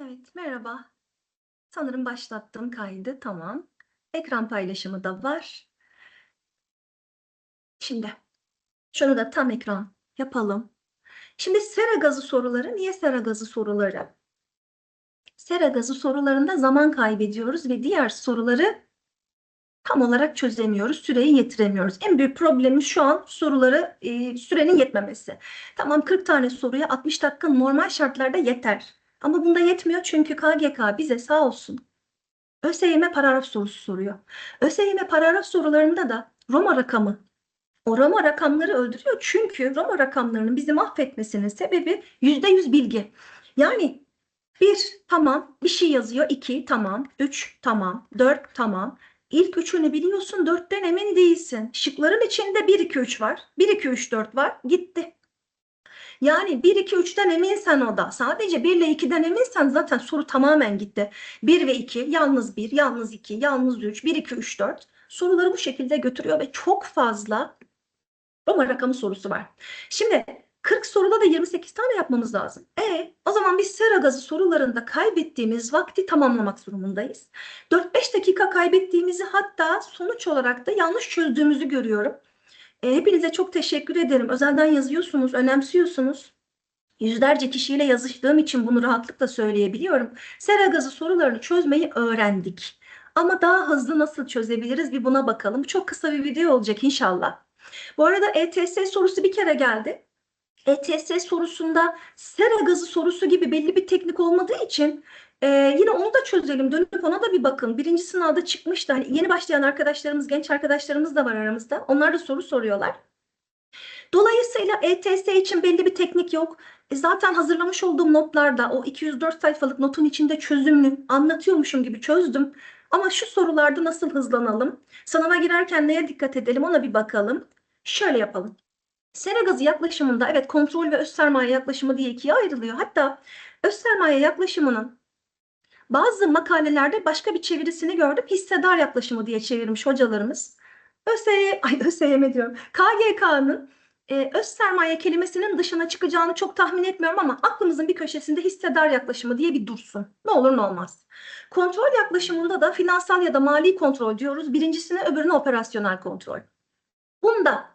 Evet, merhaba. Sanırım başlattım kaydı. Tamam. Ekran paylaşımı da var. Şimdi şunu da tam ekran yapalım. Şimdi sera gazı soruları. Niye sera gazı soruları? Sera gazı sorularında zaman kaybediyoruz ve diğer soruları tam olarak çözemiyoruz. Süreyi yetiremiyoruz. En büyük problemimiz şu an soruları e, sürenin yetmemesi. Tamam 40 tane soruya 60 dakika normal şartlarda yeter. Ama bunda yetmiyor çünkü KGK bize sağ olsun ÖSYM paragraf sorusu soruyor. ÖSYM paragraf sorularında da Roma rakamı o Roma rakamları öldürüyor. Çünkü Roma rakamlarının bizi mahvetmesinin sebebi %100 bilgi. Yani bir tamam bir şey yazıyor. iki tamam. Üç tamam. Dört tamam. İlk üçünü biliyorsun. Dörtten emin değilsin. Şıkların içinde 1, 2, 3 var. 1, 2, 3, 4 var. Gitti. Yani 1, 2, 3'ten eminsen o da. Sadece 1 ile 2'den eminsen zaten soru tamamen gitti. 1 ve 2, yalnız 1, yalnız 2, yalnız 3, 1, 2, 3, 4. Soruları bu şekilde götürüyor ve çok fazla Roma rakamı sorusu var. Şimdi 40 soruda da 28 tane yapmamız lazım. E o zaman biz sera gazı sorularında kaybettiğimiz vakti tamamlamak durumundayız. 4-5 dakika kaybettiğimizi hatta sonuç olarak da yanlış çözdüğümüzü görüyorum. E, hepinize çok teşekkür ederim. Özelden yazıyorsunuz, önemsiyorsunuz. Yüzlerce kişiyle yazıştığım için bunu rahatlıkla söyleyebiliyorum. Sera gazı sorularını çözmeyi öğrendik. Ama daha hızlı nasıl çözebiliriz bir buna bakalım. Çok kısa bir video olacak inşallah. Bu arada ETS sorusu bir kere geldi. ETS sorusunda sera gazı sorusu gibi belli bir teknik olmadığı için e, yine onu da çözelim. Dönüp ona da bir bakın. Birinci sınavda çıkmıştı. Hani yeni başlayan arkadaşlarımız, genç arkadaşlarımız da var aramızda. Onlar da soru soruyorlar. Dolayısıyla ETS için belli bir teknik yok. E, zaten hazırlamış olduğum notlarda o 204 sayfalık notun içinde çözümlü anlatıyormuşum gibi çözdüm. Ama şu sorularda nasıl hızlanalım? Sınava girerken neye dikkat edelim ona bir bakalım. Şöyle yapalım. Sera gazı yaklaşımında evet kontrol ve öz sermaye yaklaşımı diye ikiye ayrılıyor. Hatta öz sermaye yaklaşımının bazı makalelerde başka bir çevirisini gördüm. Hissedar yaklaşımı diye çevirmiş hocalarımız. ÖSY, ay ÖSYM diyorum. KGK'nın e, öz sermaye kelimesinin dışına çıkacağını çok tahmin etmiyorum ama aklımızın bir köşesinde hissedar yaklaşımı diye bir dursun. Ne olur ne olmaz. Kontrol yaklaşımında da finansal ya da mali kontrol diyoruz. Birincisine öbürüne operasyonel kontrol. Bunda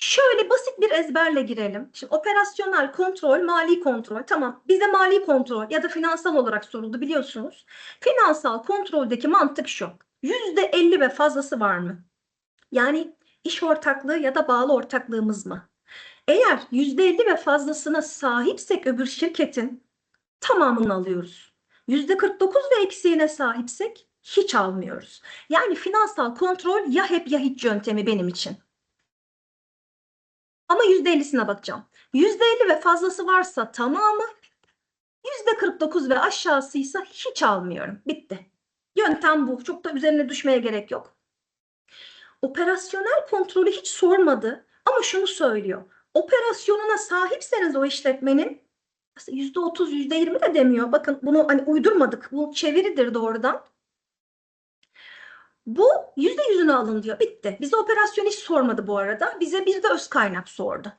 şöyle basit bir ezberle girelim. Şimdi operasyonel kontrol, mali kontrol. Tamam bize mali kontrol ya da finansal olarak soruldu biliyorsunuz. Finansal kontroldeki mantık şu. %50 ve fazlası var mı? Yani iş ortaklığı ya da bağlı ortaklığımız mı? Eğer %50 ve fazlasına sahipsek öbür şirketin tamamını alıyoruz. %49 ve eksiğine sahipsek hiç almıyoruz. Yani finansal kontrol ya hep ya hiç yöntemi benim için. Ama %50'sine bakacağım. %50 ve fazlası varsa tamamı, %49 ve aşağısıysa hiç almıyorum. Bitti. Yöntem bu. Çok da üzerine düşmeye gerek yok. Operasyonel kontrolü hiç sormadı ama şunu söylüyor. Operasyonuna sahipseniz o işletmenin aslında %30, %20 de demiyor. Bakın bunu hani uydurmadık. Bu çeviridir doğrudan. Bu yüzde yüzünü alın diyor. Bitti. Bize operasyon hiç sormadı bu arada. Bize bir de öz kaynak sordu.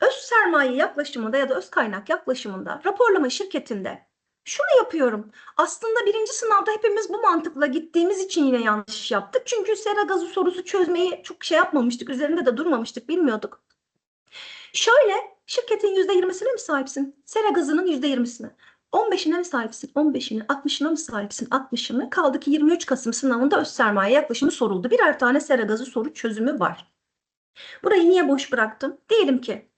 Öz sermaye yaklaşımında ya da öz kaynak yaklaşımında raporlama şirketinde şunu yapıyorum. Aslında birinci sınavda hepimiz bu mantıkla gittiğimiz için yine yanlış yaptık. Çünkü sera gazı sorusu çözmeyi çok şey yapmamıştık. Üzerinde de durmamıştık. Bilmiyorduk. Şöyle şirketin yüzde yirmisine mi sahipsin? Sera gazının yüzde yirmisine. 15'ine mi sahipsin? 15'ini, 60'ına mı sahipsin? 60'ını. Kaldı ki 23 Kasım sınavında öz sermaye yaklaşımı soruldu. Birer tane sera gazı soru çözümü var. Burayı niye boş bıraktım? Diyelim ki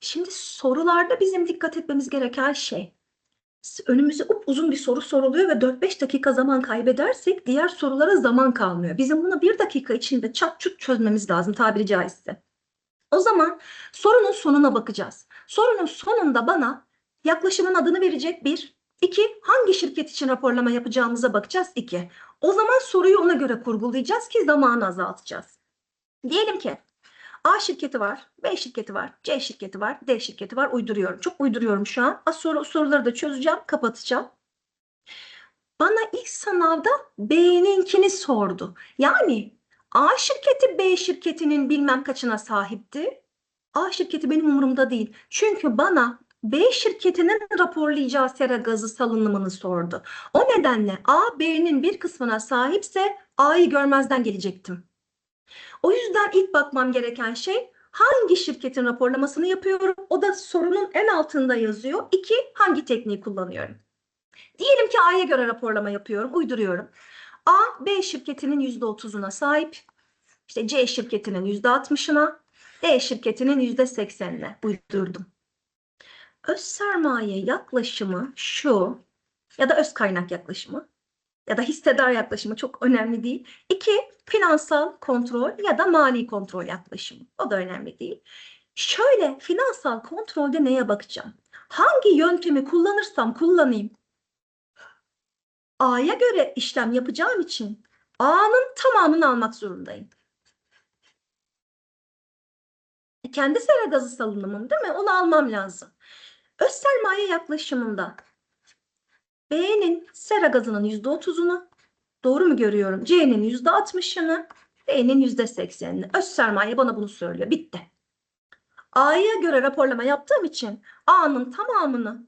şimdi sorularda bizim dikkat etmemiz gereken şey önümüze uzun bir soru soruluyor ve 4-5 dakika zaman kaybedersek diğer sorulara zaman kalmıyor. Bizim bunu bir dakika içinde çat çut çözmemiz lazım tabiri caizse. O zaman sorunun sonuna bakacağız. Sorunun sonunda bana yaklaşımın adını verecek bir. İki, hangi şirket için raporlama yapacağımıza bakacağız. İki, o zaman soruyu ona göre kurgulayacağız ki zamanı azaltacağız. Diyelim ki A şirketi var, B şirketi var, C şirketi var, D şirketi var. Uyduruyorum. Çok uyduruyorum şu an. Az sonra soruları da çözeceğim, kapatacağım. Bana ilk sınavda B'ninkini sordu. Yani A şirketi B şirketinin bilmem kaçına sahipti. A şirketi benim umurumda değil. Çünkü bana B şirketinin raporlayacağı sera gazı salınımını sordu. O nedenle A, B'nin bir kısmına sahipse A'yı görmezden gelecektim. O yüzden ilk bakmam gereken şey hangi şirketin raporlamasını yapıyorum? O da sorunun en altında yazıyor. İki, hangi tekniği kullanıyorum? Diyelim ki A'ya göre raporlama yapıyorum, uyduruyorum. A, B şirketinin %30'una sahip. İşte C şirketinin %60'ına, D şirketinin %80'ine uydurdum. Öz sermaye yaklaşımı şu ya da öz kaynak yaklaşımı ya da hissedar yaklaşımı çok önemli değil. İki, finansal kontrol ya da mali kontrol yaklaşımı. O da önemli değil. Şöyle finansal kontrolde neye bakacağım? Hangi yöntemi kullanırsam kullanayım. A'ya göre işlem yapacağım için A'nın tamamını almak zorundayım. E, Kendi sera gazı salınımım değil mi? Onu almam lazım. Öz sermaye yaklaşımında B'nin sera gazının %30'unu doğru mu görüyorum? C'nin %60'ını, D'nin %80'ini. Öz sermaye bana bunu söylüyor. Bitti. A'ya göre raporlama yaptığım için A'nın tamamını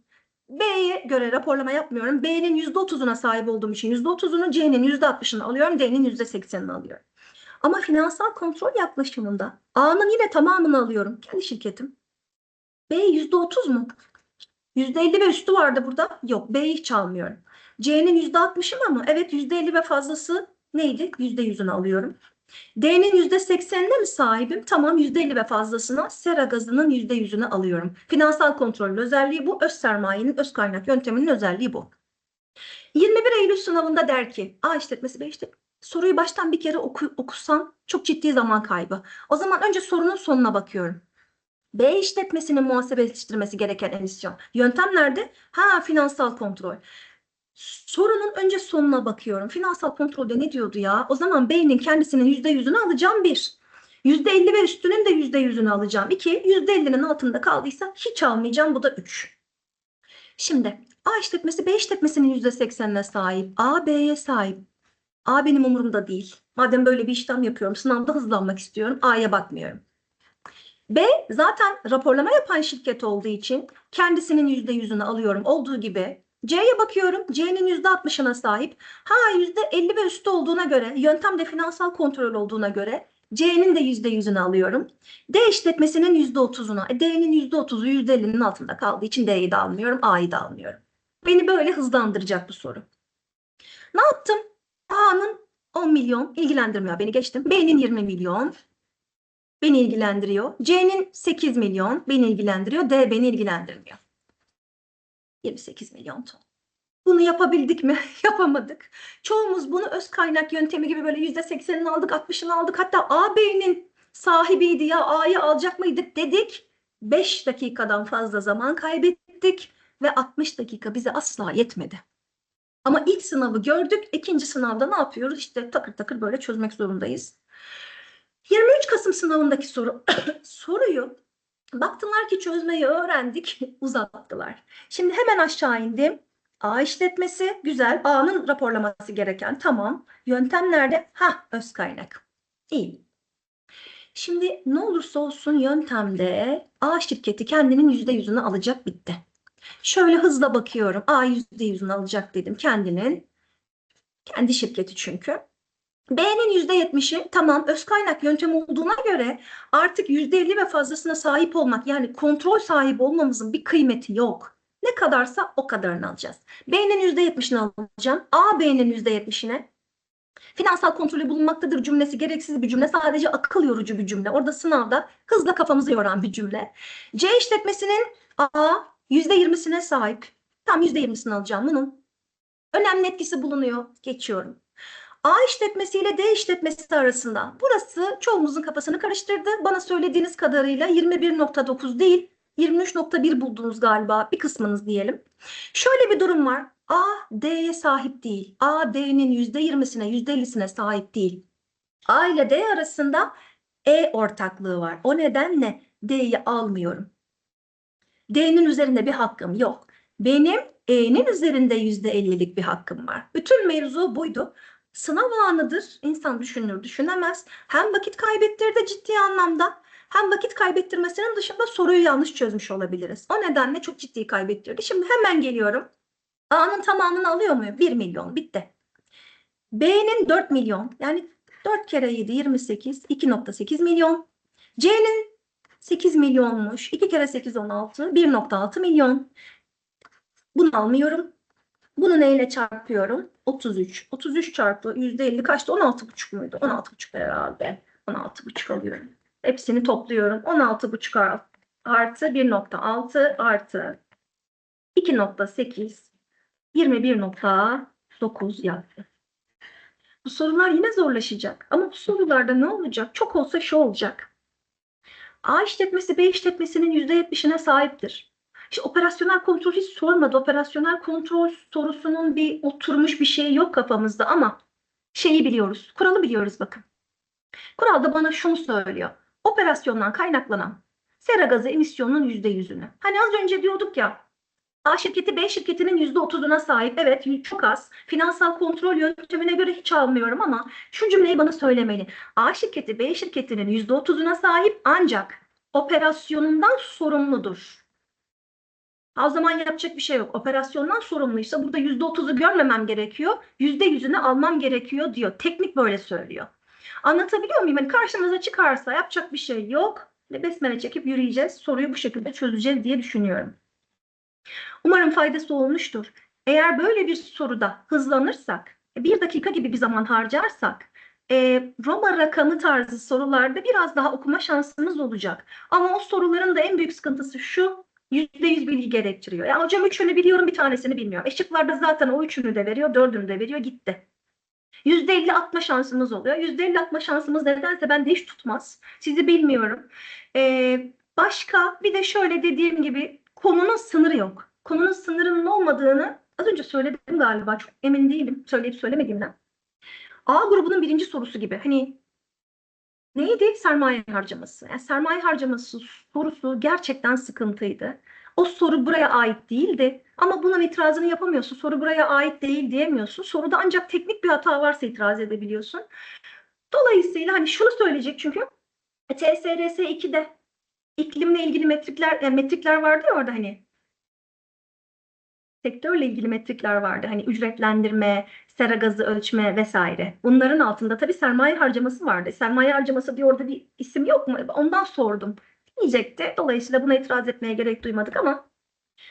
B'ye göre raporlama yapmıyorum. B'nin %30'una sahip olduğum için %30'unu, C'nin %60'ını alıyorum, D'nin %80'ini alıyorum. Ama finansal kontrol yaklaşımında A'nın yine tamamını alıyorum. Kendi şirketim. B %30 mu? %50 ve üstü vardı burada. Yok B'yi hiç almıyorum. C'nin %60'ı mı? Evet %50 ve fazlası neydi? %100'ünü alıyorum. D'nin %80'ine mi sahibim? Tamam %50 ve fazlasına sera gazının %100'ünü alıyorum. Finansal kontrolün özelliği bu. Öz sermayenin öz kaynak yönteminin özelliği bu. 21 Eylül sınavında der ki A işletmesi B işletmesi. Soruyu baştan bir kere oku, okusam çok ciddi zaman kaybı. O zaman önce sorunun sonuna bakıyorum. B işletmesinin muhasebeleştirmesi gereken emisyon. Yöntem nerede? Ha finansal kontrol. Sorunun önce sonuna bakıyorum. Finansal kontrolde ne diyordu ya? O zaman B'nin kendisinin %100'ünü alacağım bir. %50 ve üstünün de %100'ünü alacağım. 2. %50'nin altında kaldıysa hiç almayacağım. Bu da 3. Şimdi A işletmesi B işletmesinin %80'ine sahip. A B'ye sahip. A benim umurumda değil. Madem böyle bir işlem yapıyorum, sınavda hızlanmak istiyorum. A'ya bakmıyorum. B zaten raporlama yapan şirket olduğu için kendisinin %100'ünü alıyorum olduğu gibi. C'ye bakıyorum. C'nin %60'ına sahip. Ha %50 ve üstü olduğuna göre, yöntem de finansal kontrol olduğuna göre C'nin de %100'ünü alıyorum. D işletmesinin %30'una. E, D'nin %30'u %50'nin altında kaldığı için D'yi de almıyorum, A'yı da almıyorum. Beni böyle hızlandıracak bu soru. Ne yaptım? A'nın 10 milyon ilgilendirmiyor beni geçtim. B'nin 20 milyon beni ilgilendiriyor. C'nin 8 milyon beni ilgilendiriyor. D beni ilgilendirmiyor. 28 milyon ton. Bunu yapabildik mi? Yapamadık. Çoğumuz bunu öz kaynak yöntemi gibi böyle %80'ini aldık, 60'ını aldık. Hatta A B'nin sahibiydi ya A'yı alacak mıydık dedik. 5 dakikadan fazla zaman kaybettik ve 60 dakika bize asla yetmedi. Ama ilk sınavı gördük. ikinci sınavda ne yapıyoruz? İşte takır takır böyle çözmek zorundayız. 23 Kasım sınavındaki soru soruyu baktılar ki çözmeyi öğrendik, uzattılar. Şimdi hemen aşağı indim. A işletmesi güzel. A'nın raporlaması gereken. Tamam. Yöntem nerede? Ha, öz kaynak. İyi. Şimdi ne olursa olsun yöntemde A şirketi kendinin %100'ünü alacak bitti. Şöyle hızla bakıyorum. A %100'ünü alacak dedim kendinin. Kendi şirketi çünkü. B'nin %70'i tamam öz kaynak yöntemi olduğuna göre artık %50 ve fazlasına sahip olmak yani kontrol sahibi olmamızın bir kıymeti yok. Ne kadarsa o kadarını alacağız. B'nin %70'ini alacağım. A B'nin %70'ine. Finansal kontrolü bulunmaktadır cümlesi gereksiz bir cümle. Sadece akıl yorucu bir cümle. Orada sınavda hızla kafamızı yoran bir cümle. C işletmesinin A %20'sine sahip. Tam %20'sini alacağım bunun. Önemli etkisi bulunuyor. Geçiyorum. A işletmesiyle D işletmesi arasında. Burası çoğumuzun kafasını karıştırdı. Bana söylediğiniz kadarıyla 21.9 değil 23.1 buldunuz galiba bir kısmınız diyelim. Şöyle bir durum var. A D'ye sahip değil. A D'nin %20'sine %50'sine sahip değil. A ile D arasında E ortaklığı var. O nedenle D'yi almıyorum. D'nin üzerinde bir hakkım yok. Benim E'nin üzerinde %50'lik bir hakkım var. Bütün mevzu buydu. Sınav anıdır. İnsan düşünür düşünemez. Hem vakit kaybettirdi ciddi anlamda Hem vakit kaybettirmesinin dışında soruyu yanlış çözmüş olabiliriz. O nedenle çok ciddi kaybettirdi. Şimdi hemen geliyorum. A'nın tamamını alıyor muyum? 1 milyon. Bitti. B'nin 4 milyon. Yani 4 kere 7 28. 2.8 milyon. C'nin 8 milyonmuş. 2 kere 8 16. 1.6 milyon. Bunu almıyorum. Bunu neyle çarpıyorum? 33. 33 çarpı %50 kaçtı? 16,5 muydu? 16,5 herhalde. 16,5 alıyorum. Hepsini topluyorum. 16,5 artı 1.6 artı 2.8 21.9 yaptı. Bu sorular yine zorlaşacak. Ama bu sorularda ne olacak? Çok olsa şu olacak. A işletmesi B işletmesinin %70'ine sahiptir. İşte operasyonel kontrol hiç sormadı. Operasyonel kontrol sorusunun bir oturmuş bir şeyi yok kafamızda ama şeyi biliyoruz. Kuralı biliyoruz bakın. Kural da bana şunu söylüyor. Operasyondan kaynaklanan sera gazı emisyonunun %100'ünü. Hani az önce diyorduk ya A şirketi B şirketinin %30'una sahip. Evet çok az. Finansal kontrol yöntemine göre hiç almıyorum ama şu cümleyi bana söylemeli. A şirketi B şirketinin %30'una sahip ancak operasyonundan sorumludur. O zaman yapacak bir şey yok. Operasyondan sorumluysa burada %30'u görmemem gerekiyor. %100'ünü almam gerekiyor diyor. Teknik böyle söylüyor. Anlatabiliyor muyum? Yani karşımıza çıkarsa yapacak bir şey yok. Ve besmele çekip yürüyeceğiz. Soruyu bu şekilde çözeceğiz diye düşünüyorum. Umarım faydası olmuştur. Eğer böyle bir soruda hızlanırsak, bir dakika gibi bir zaman harcarsak, e, Roma rakamı tarzı sorularda biraz daha okuma şansımız olacak. Ama o soruların da en büyük sıkıntısı şu, %100 bilgi gerektiriyor. Ya hocam üçünü biliyorum bir tanesini bilmiyorum. E zaten o üçünü de veriyor, dördünü de veriyor, gitti. %50 atma şansımız oluyor. %50 atma şansımız nedense bende hiç tutmaz. Sizi bilmiyorum. Ee, başka bir de şöyle dediğim gibi konunun sınırı yok. Konunun sınırının olmadığını az önce söyledim galiba. Çok emin değilim söyleyip söylemediğimden. A grubunun birinci sorusu gibi. Hani neydi? Sermaye harcaması. Yani sermaye harcaması sorusu gerçekten sıkıntıydı. O soru buraya ait değildi. Ama bunun itirazını yapamıyorsun. Soru buraya ait değil diyemiyorsun. Soruda ancak teknik bir hata varsa itiraz edebiliyorsun. Dolayısıyla hani şunu söyleyecek çünkü e, TSRS 2'de iklimle ilgili metrikler e, metrikler vardı ya orada hani sektörle ilgili metrikler vardı. Hani ücretlendirme, sera gazı ölçme vesaire. Bunların altında tabii sermaye harcaması vardı. Sermaye harcaması diye orada bir isim yok mu? Ondan sordum. Diyecekti. Dolayısıyla buna itiraz etmeye gerek duymadık ama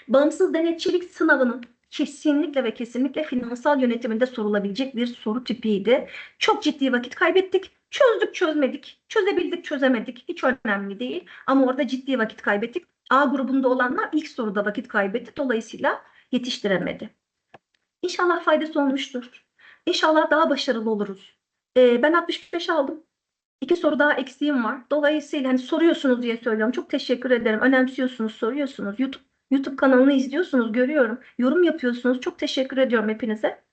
bağımsız denetçilik sınavının kesinlikle ve kesinlikle finansal yönetiminde sorulabilecek bir soru tipiydi. Çok ciddi vakit kaybettik. Çözdük çözmedik. Çözebildik çözemedik. Hiç önemli değil. Ama orada ciddi vakit kaybettik. A grubunda olanlar ilk soruda vakit kaybetti. Dolayısıyla yetiştiremedi. İnşallah faydası olmuştur. İnşallah daha başarılı oluruz. Ee, ben 65 aldım. İki soru daha eksiğim var. Dolayısıyla hani soruyorsunuz diye söylüyorum. Çok teşekkür ederim. Önemsiyorsunuz, soruyorsunuz. YouTube YouTube kanalını izliyorsunuz, görüyorum. Yorum yapıyorsunuz. Çok teşekkür ediyorum hepinize.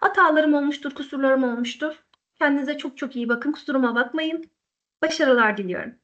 Hatalarım olmuştur, kusurlarım olmuştur. Kendinize çok çok iyi bakın. Kusuruma bakmayın. Başarılar diliyorum.